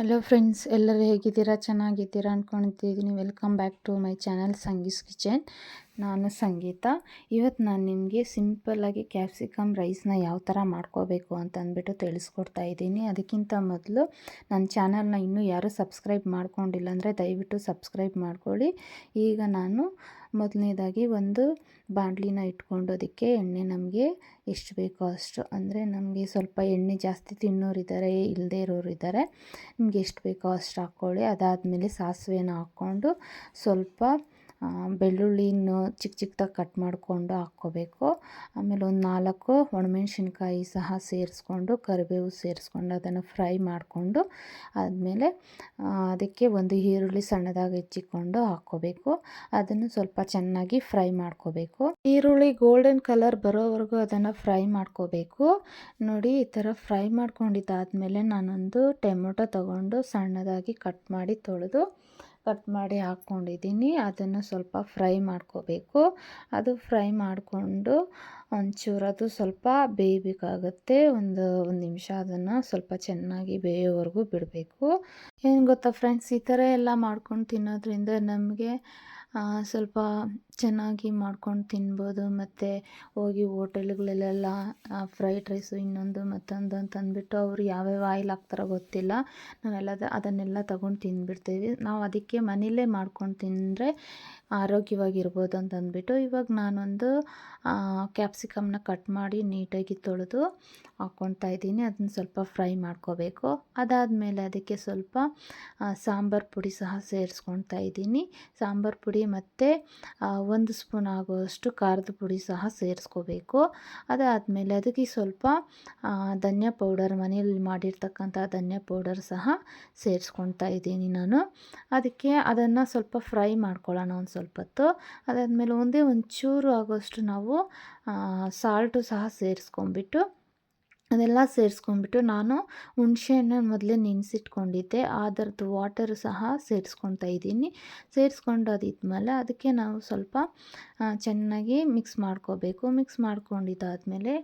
Hello friends ಎಲ್ಲರೂ ಹೇಗಿದ್ದೀರಾ? ಚೆನ್ನಾಗಿದ್ದೀರಾ ಅಂದ್ಕೊಂಡಿದ್ದೀನಿ welcome back to my channel Sangee's kitchen ನಾನು ಸಂಗೀತ. ಇವತ್ತು ನಾನು ನಿಮಗೆ ಸಿಂಪಲ್ಲಾಗಿ ಕ್ಯಾಪ್ಸಿಕಮ್ ರೈಸ್ನ ಯಾವ ಥರ ಮಾಡ್ಕೋಬೇಕು ಅಂತಂದ್ಬಿಟ್ಟು ತಿಳಿಸ್ಕೊಡ್ತಾ ಇದ್ದೀನಿ. ಅದಕ್ಕಿಂತ ಮೊದಲು ನನ್ನ ಚಾನಲ್ನ ಇನ್ನೂ ಯಾರೂ ಸಬ್ಸ್ಕ್ರೈಬ್ ಮಾಡ್ಕೊಂಡಿಲ್ಲ ಅಂದರೆ ದಯವಿಟ್ಟು ಸಬ್ಸ್ಕ್ರೈಬ್ ಮಾಡ್ಕೊಳ್ಳಿ. ಈಗ ನಾನು ಮೊದಲನೇದಾಗಿ ಒಂದು ಬಾಂಡ್ಲಿನ ಇಟ್ಕೊಂಡು ಅದಕ್ಕೆ ಎಣ್ಣೆ ನಮಗೆ ಎಷ್ಟು ಬೇಕೋ ಅಷ್ಟು, ಅಂದರೆ ನಮಗೆ ಸ್ವಲ್ಪ ಎಣ್ಣೆ ಜಾಸ್ತಿ ತಿನ್ನೋರಿದ್ದಾರೆ ಇಲ್ಲದೇ ಇರೋರು ಇದ್ದಾರೆ ನಿಮ್ಗೆ ಎಷ್ಟು ಬೇಕೋ ಅಷ್ಟು ಹಾಕ್ಕೊಳ್ಳಿ. ಅದಾದಮೇಲೆ ಸಾಸಿವೆನ ಹಾಕ್ಕೊಂಡು ಸ್ವಲ್ಪ ಬೆಳ್ಳುಳ್ಳಿನ ಚಿಕ್ಕ ಚಿಕ್ಕದಾಗಿ ಕಟ್ ಮಾಡಿಕೊಂಡು ಹಾಕ್ಕೋಬೇಕು. ಆಮೇಲೆ ಒಂದು ನಾಲ್ಕು ಒಣಮೆಣ್ಸಿನ್ಕಾಯಿ ಸಹ ಸೇರಿಸ್ಕೊಂಡು, ಕರಿಬೇವು ಸೇರಿಸ್ಕೊಂಡು ಅದನ್ನು ಫ್ರೈ ಮಾಡಿಕೊಂಡು ಆದಮೇಲೆ ಅದಕ್ಕೆ ಒಂದು ಈರುಳ್ಳಿ ಸಣ್ಣದಾಗಿ ಹೆಚ್ಚಿಕೊಂಡು ಹಾಕ್ಕೋಬೇಕು. ಅದನ್ನು ಸ್ವಲ್ಪ ಚೆನ್ನಾಗಿ ಫ್ರೈ ಮಾಡ್ಕೋಬೇಕು. ಈರುಳ್ಳಿ ಗೋಲ್ಡನ್ ಕಲರ್ ಬರೋವರೆಗೂ ಅದನ್ನು ಫ್ರೈ ಮಾಡ್ಕೋಬೇಕು. ನೋಡಿ, ಈ ಥರ ಫ್ರೈ ಮಾಡ್ಕೊಂಡಿದ್ದಾದಮೇಲೆ ನಾನೊಂದು ಟೊಮೊಟೊ ತಗೊಂಡು ಸಣ್ಣದಾಗಿ ಕಟ್ ಮಾಡಿ ತೊಳೆದು ಕಟ್ ಮಾಡಿ ಹಾಕ್ಕೊಂಡಿದ್ದೀನಿ. ಅದನ್ನು ಸ್ವಲ್ಪ ಫ್ರೈ ಮಾಡ್ಕೋಬೇಕು. ಅದು ಫ್ರೈ ಮಾಡಿಕೊಂಡು ಒಂಚೂರು, ಅದು ಸ್ವಲ್ಪ ಬೇಯಬೇಕಾಗತ್ತೆ. ಒಂದು ಒಂದು ನಿಮಿಷ ಅದನ್ನು ಸ್ವಲ್ಪ ಚೆನ್ನಾಗಿ ಬೇಯೋವರೆಗೂ ಬಿಡಬೇಕು. ಏನು ಗೊತ್ತಾ ಫ್ರೆಂಡ್ಸ್ ಈ ಥರ ಎಲ್ಲ ಮಾಡ್ಕೊಂಡು ತಿನ್ನೋದ್ರಿಂದ ನಮಗೆ ಸ್ವಲ್ಪ ಚೆನ್ನಾಗಿ ಮಾಡ್ಕೊಂಡು ತಿನ್ಬೋದು. ಮತ್ತು ಹೋಗಿ ಹೋಟೆಲ್ಗಳಲ್ಲೆಲ್ಲ ಫ್ರೈಡ್ ರೈಸು ಇನ್ನೊಂದು ಮತ್ತೊಂದು ಅಂತ ಅಂದ್ಬಿಟ್ಟು ಅವರು ಯಾವ್ಯಾವ ಆಯಿಲ್ ಹಾಕ್ತಾರೋ ಗೊತ್ತಿಲ್ಲ. ನಾವೆಲ್ಲ ಅದನ್ನೆಲ್ಲ ತಗೊಂಡು ತಿಂದ್ಬಿಡ್ತೀವಿ. ನಾವು ಅದಕ್ಕೆ ಮನೇಲೇ ಮಾಡ್ಕೊಂಡು ತಿಂದರೆ ಆರೋಗ್ಯವಾಗಿರ್ಬೋದು ಅಂತ ಅಂದ್ಬಿಟ್ಟು ಇವಾಗ ನಾನೊಂದು ಕ್ಯಾಪ್ಸಿಕಮ್ನ ಕಟ್ ಮಾಡಿ ನೀಟಾಗಿ ತೊಳೆದು ಹಾಕ್ಕೊಳ್ತಾ ಇದ್ದೀನಿ. ಅದನ್ನ ಸ್ವಲ್ಪ ಫ್ರೈ ಮಾಡ್ಕೋಬೇಕು. ಅದಾದಮೇಲೆ ಅದಕ್ಕೆ ಸ್ವಲ್ಪ ಸಾಂಬಾರು ಪುಡಿ ಸಹ ಸೇರಿಸ್ಕೊಳ್ತಾ ಇದ್ದೀನಿ. ಸಾಂಬಾರು ಪುಡಿ ಮತ್ತು ಒಂದು ಸ್ಪೂನ್ ಆಗುವಷ್ಟು ಖಾರದ ಪುಡಿ ಸಹ ಸೇರಿಸ್ಕೋಬೇಕು. ಅದಾದಮೇಲೆ ಅದಕ್ಕೆ ಸ್ವಲ್ಪ ಧನ್ಯ ಪೌಡರ್, ಮನೆಯಲ್ಲಿ ಮಾಡಿರ್ತಕ್ಕಂಥ ಧನ್ಯ ಪೌಡರ್ ಸಹ ಸೇರಿಸ್ಕೊತಾ ಇದ್ದೀನಿ ನಾನು. ಅದಕ್ಕೆ ಅದನ್ನು ಸ್ವಲ್ಪ ಫ್ರೈ ಮಾಡ್ಕೊಳ್ಳೋಣ ಒಂದು ಸ್ವಲ್ಪ ಹೊತ್ತು ಅದಾದಮೇಲೆ ಒಂದೇ ಒಂಚೂರು ಆಗೋಷ್ಟು ನಾವು ಸಾಲ್ಟು ಸಹ ಸೇರಿಸ್ಕೊಂಬಿಟ್ಟು ಅದೆಲ್ಲ ಸೇರಿಸ್ಕೊಂಡ್ಬಿಟ್ಟು ನಾನು ಹುಣಸೆಹಣ್ಣು ಮೊದಲೇ ನೆನೆಸಿಟ್ಕೊಂಡಿದ್ದೆ. ಅದರದ್ದು ವಾಟರು ಸಹ ಸೇರಿಸ್ಕೊತಾ ಇದ್ದೀನಿ. ಸೇರಿಸ್ಕೊಂಡು ಅದಿದ್ಮೇಲೆ ಅದಕ್ಕೆ ನಾವು ಸ್ವಲ್ಪ ಚೆನ್ನಾಗಿ ಮಿಕ್ಸ್ ಮಾಡ್ಕೋಬೇಕು. ಮಿಕ್ಸ್ ಮಾಡ್ಕೊಂಡಿದ್ದಾದಮೇಲೆ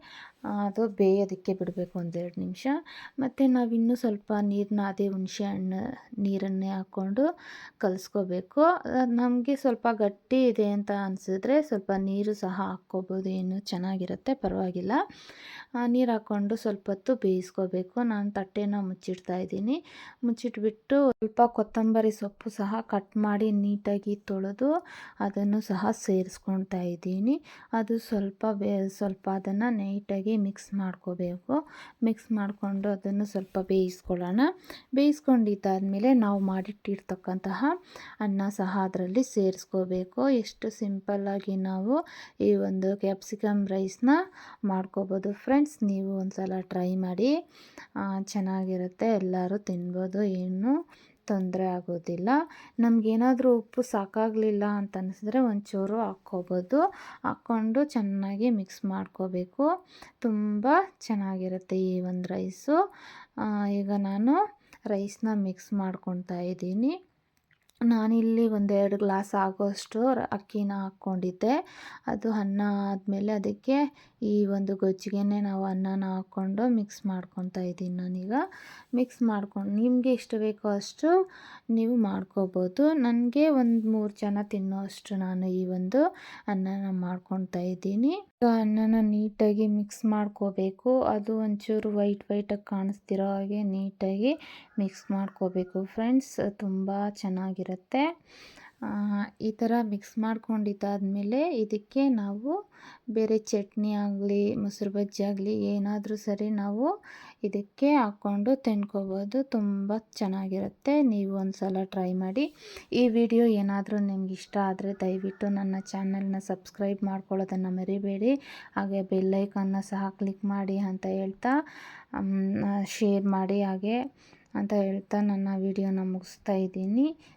ಅದು ಬೇಯೋದಕ್ಕೆ ಬಿಡಬೇಕು ಒಂದೆರಡು ನಿಮಿಷ. ಮತ್ತು ನಾವು ಇನ್ನೂ ಸ್ವಲ್ಪ ನೀರನ್ನ ಅದೇ ಹುಣಸೆ ಹಣ್ಣು, ನೀರನ್ನೇ ಹಾಕ್ಕೊಂಡು ಕಲಿಸ್ಕೋಬೇಕು. ನಮಗೆ ಸ್ವಲ್ಪ ಗಟ್ಟಿ ಇದೆ ಅಂತ ಅನಿಸಿದ್ರೆ ಸ್ವಲ್ಪ ನೀರು ಸಹ ಹಾಕ್ಕೋಬೋದು. ಏನು ಚೆನ್ನಾಗಿರುತ್ತೆ, ಪರವಾಗಿಲ್ಲ. ನೀರು ಹಾಕ್ಕೊಂಡು ಸ್ವಲ್ಪ ಹೊತ್ತು ಬೇಯಿಸ್ಕೋಬೇಕು. ನಾನು ತಟ್ಟೆನ ಮುಚ್ಚಿಡ್ತಾ ಇದ್ದೀನಿ. ಮುಚ್ಚಿಟ್ಬಿಟ್ಟು ಸ್ವಲ್ಪ ಕೊತ್ತಂಬರಿ ಸೊಪ್ಪು ಸಹ ಕಟ್ ಮಾಡಿ ನೀಟಾಗಿ ತೊಳೆದು ಅದನ್ನು ಸಹ ಸೇರಿಸ್ಕೊಳ್ತಾ ಇದ್ದೀನಿ. ಅದು ಸ್ವಲ್ಪ ಬೇ, ಸ್ವಲ್ಪ ಅದನ್ನು ನೀಟಾಗಿ ಮಿಕ್ಸ್ ಮಾಡ್ಕೋಬೇಕು. ಮಿಕ್ಸ್ ಮಾಡಿಕೊಂಡು ಅದನ್ನು ಸ್ವಲ್ಪ ಬೇಯಿಸ್ಕೊಳ್ಳೋಣ. ಬೇಯಿಸ್ಕೊಂಡಿದ್ದಾದಮೇಲೆ ನಾವು ಮಾಡಿಟ್ಟಿರ್ತಕ್ಕಂತಹ ಅನ್ನ ಸಹ ಅದರಲ್ಲಿ ಸೇರಿಸ್ಕೋಬೇಕು. ಎಷ್ಟು ಸಿಂಪಲ್ಲಾಗಿ ನಾವು ಈ ಒಂದು ಕ್ಯಾಪ್ಸಿಕಮ್ ರೈಸ್ನ ಮಾಡ್ಕೋಬೋದು. ಫ್ರೆಂಡ್ಸ್ ನೀವು ಒಂದು ಸಲ ಟ್ರೈ ಮಾಡಿ ಚೆನ್ನಾಗಿರುತ್ತೆ. ಎಲ್ಲರೂ ತಿನ್ಬೋದು. ಏನು ತೊಂದರೆ ಆಗೋದಿಲ್ಲ. ನಮಗೇನಾದರೂ ಉಪ್ಪು ಸಾಕಾಗಲಿಲ್ಲ ಅಂತ ಅನಿಸಿದ್ರೆ ಒಂಚೂರು ಹಾಕ್ಕೋಬೋದು. ಹಾಕ್ಕೊಂಡು ಚೆನ್ನಾಗಿ ಮಿಕ್ಸ್ ಮಾಡ್ಕೋಬೇಕು. ತುಂಬ ಚೆನ್ನಾಗಿರುತ್ತೆ ಈ ಒಂದು ರೈಸು ಈಗ ನಾನು ರೈಸ್ನ ಮಿಕ್ಸ್ ಮಾಡ್ಕೊತಾ ಇದ್ದೀನಿ. ನಾನಿಲ್ಲಿ ಒಂದೆರಡು ಗ್ಲಾಸ್ ಆಗೋಷ್ಟು ಅಕ್ಕಿನ ಹಾಕ್ಕೊಂಡಿದ್ದೆ. ಅದು ಅನ್ನ ಆದಮೇಲೆ ಅದಕ್ಕೆ ಈ ಒಂದು ಗೊಜ್ಜಿಗೆನೇ ನಾವು ಅನ್ನನ ಹಾಕ್ಕೊಂಡು ಮಿಕ್ಸ್ ಮಾಡ್ಕೊತಾ ಇದ್ದೀನಿ ನಾನೀಗ. ಮಿಕ್ಸ್ ಮಾಡ್ಕೊಂಡು, ನಿಮಗೆ ಎಷ್ಟು ಬೇಕೋ ಅಷ್ಟು ನೀವು ಮಾಡ್ಕೋಬೋದು. ನನಗೆ ಒಂದು ಮೂರು ಜನ ತಿನ್ನೋ ಅಷ್ಟು ನಾನು ಈ ಒಂದು ಅನ್ನನ ಮಾಡ್ಕೊತಾ ಇದ್ದೀನಿ. ಅನ್ನನ ನೀಟಾಗಿ ಮಿಕ್ಸ್ ಮಾಡ್ಕೋಬೇಕು. ಅದು ಒಂಚೂರು ವೈಟ್ ವೈಟಾಗಿ ಕಾಣಿಸ್ತಿರೋ ಹಾಗೆ ನೀಟಾಗಿ ಮಿಕ್ಸ್ ಮಾಡ್ಕೋಬೇಕು. ಫ್ರೆಂಡ್ಸ್ ತುಂಬ ಚೆನ್ನಾಗಿರುತ್ತೆ. ಈ ಥರ ಮಿಕ್ಸ್ ಮಾಡ್ಕೊಂಡಿದ್ದಾದಮೇಲೆ ಇದಕ್ಕೆ ನಾವು ಬೇರೆ ಚಟ್ನಿ ಆಗಲಿ, ಮೊಸರು ಬಜ್ಜಿ ಆಗಲಿ ಏನಾದರೂ ಸರಿ ನಾವು ಇದಕ್ಕೆ ಹಾಕ್ಕೊಂಡು ತಿನ್ಕೋಬೋದು ತುಂಬ ಚೆನ್ನಾಗಿರುತ್ತೆ. ನೀವು ಒಂದು ಸಲ ಟ್ರೈ ಮಾಡಿ. ಈ ವಿಡಿಯೋ ಏನಾದರೂ ನಿಮ್ಗೆ ಇಷ್ಟ ಆದರೆ ದಯವಿಟ್ಟು ನನ್ನ ಚಾನಲ್ನ ಸಬ್ಸ್ಕ್ರೈಬ್ ಮಾಡ್ಕೊಳ್ಳೋದನ್ನು ಮರಿಬೇಡಿ. ಹಾಗೆ ಬೆಲ್ಲೈಕನ್ನ ಸಹ ಕ್ಲಿಕ್ ಮಾಡಿ ಅಂತ ಹೇಳ್ತಾ ಶೇರ್ ಮಾಡಿ ಹಾಗೆ ಅಂತ ಹೇಳ್ತಾ ನನ್ನ ವಿಡಿಯೋನ ಮುಗಿಸ್ತಾ ಇದ್ದೀನಿ.